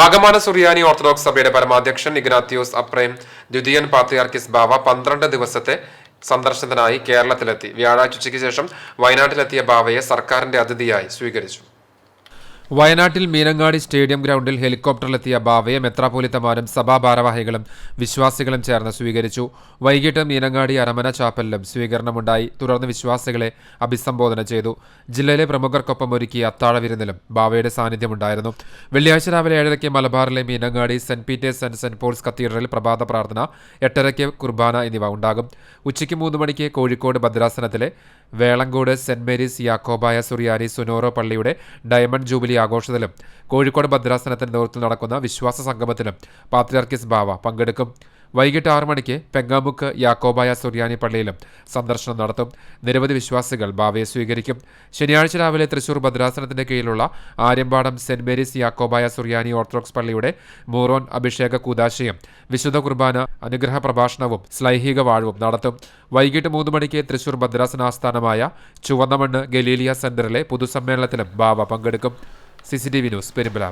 ആഗമാന സുറിയാനി orthodox സഭയുടെ പരമാധ്യക്ഷൻ ഇഗ്നാത്യോസ് അപ്രേം ദ്വിതീയൻ പാത്രിയാർക്കിസ് ബാവ പന്ത്രണ്ട് ദിവസത്തെ സന്ദർശനത്തിനായി കേരളത്തിലെത്തി. വ്യാഴാഴ്ചയ്ക്ക് ശേഷം വയനാട്ടിലെത്തിയ ബാവയെ സർക്കാരിന്റെ അതിഥിയായി സ്വീകരിച്ചു. വയനാട്ടിൽ മീനങ്ങാടി സ്റ്റേഡിയം ഗ്രൗണ്ടിൽ ഹെലികോപ്റ്ററിലെത്തിയ ബാവയെ മെത്രാപോലിത്തമാരും സഭാ ഭാരവാഹികളും വിശ്വാസികളും ചേർന്ന് സ്വീകരിച്ചു. വൈകിട്ട് മീനങ്ങാടി അരമന ചാപ്പലിലും സ്വീകരണമുണ്ടായി. തുടർന്ന് വിശ്വാസികളെ അഭിസംബോധന ചെയ്തു. ജില്ലയിലെ പ്രമുഖർക്കൊപ്പം ഒരുക്കിയ അത്താഴ വിരുന്നിലും ബാവയുടെ സാന്നിധ്യമുണ്ടായിരുന്നു. വെള്ളിയാഴ്ച രാവിലെ ഏഴരയ്ക്ക് മലബാറിലെ Meenangadi Saint Peter's and Saint Paul's കത്തീഡ്രലിൽ പ്രഭാത പ്രാർത്ഥന എട്ടരയ്ക്ക് കുർബാന എന്നിവ ഉണ്ടാകും. ഉച്ചയ്ക്ക് മൂന്ന് മണിക്ക് കോഴിക്കോട് ഭദ്രാസനത്തിലെ വേളങ്കോട് സെന്റ് മേരീസ് യാക്കോബായ സുറിയാരി സുനോറോ പള്ളിയുടെ ഡയമണ്ട് ജൂബിലി ആഘോഷത്തിലും. കോഴിക്കോട് ഭദ്രാസനത്തിന് നേതൃത്വത്തിൽ നടക്കുന്ന വിശ്വാസ സംഗമത്തിലും പാത്രിയാർക്കിസ് ബാവ പങ്കെടുക്കും. വൈകിട്ട് ആറു മണിക്ക് പെങ്ങാമുക്ക് യാക്കോബായ സുറിയാനി പള്ളിയിലും സന്ദർശനം നടത്തും. നിരവധി വിശ്വാസികൾ ബാവയെ സ്വീകരിക്കും. ശനിയാഴ്ച രാവിലെ തൃശൂർ ഭദ്രാസനത്തിന്റെ കീഴിലുള്ള Aryampadam Saint Mary's Yakobaya Suriyani orthodox പള്ളിയുടെ മൂറോൻ അഭിഷേക കൂതാശയും വിശുദ്ധ കുർബാന അനുഗ്രഹ പ്രഭാഷണവും സ്ലൈഹിക വാഴവും നടത്തും. വൈകിട്ട് മൂന്ന് മണിക്ക് തൃശൂർ ഭദ്രാസന ആസ്ഥാനമായ ചുവന്നമണ്ണ് ഗലീലിയ സെന്ററിലെ പൊതുസമ്മേളനത്തിലും ബാവ പങ്കെടുക്കും. C C T V news Perumbala.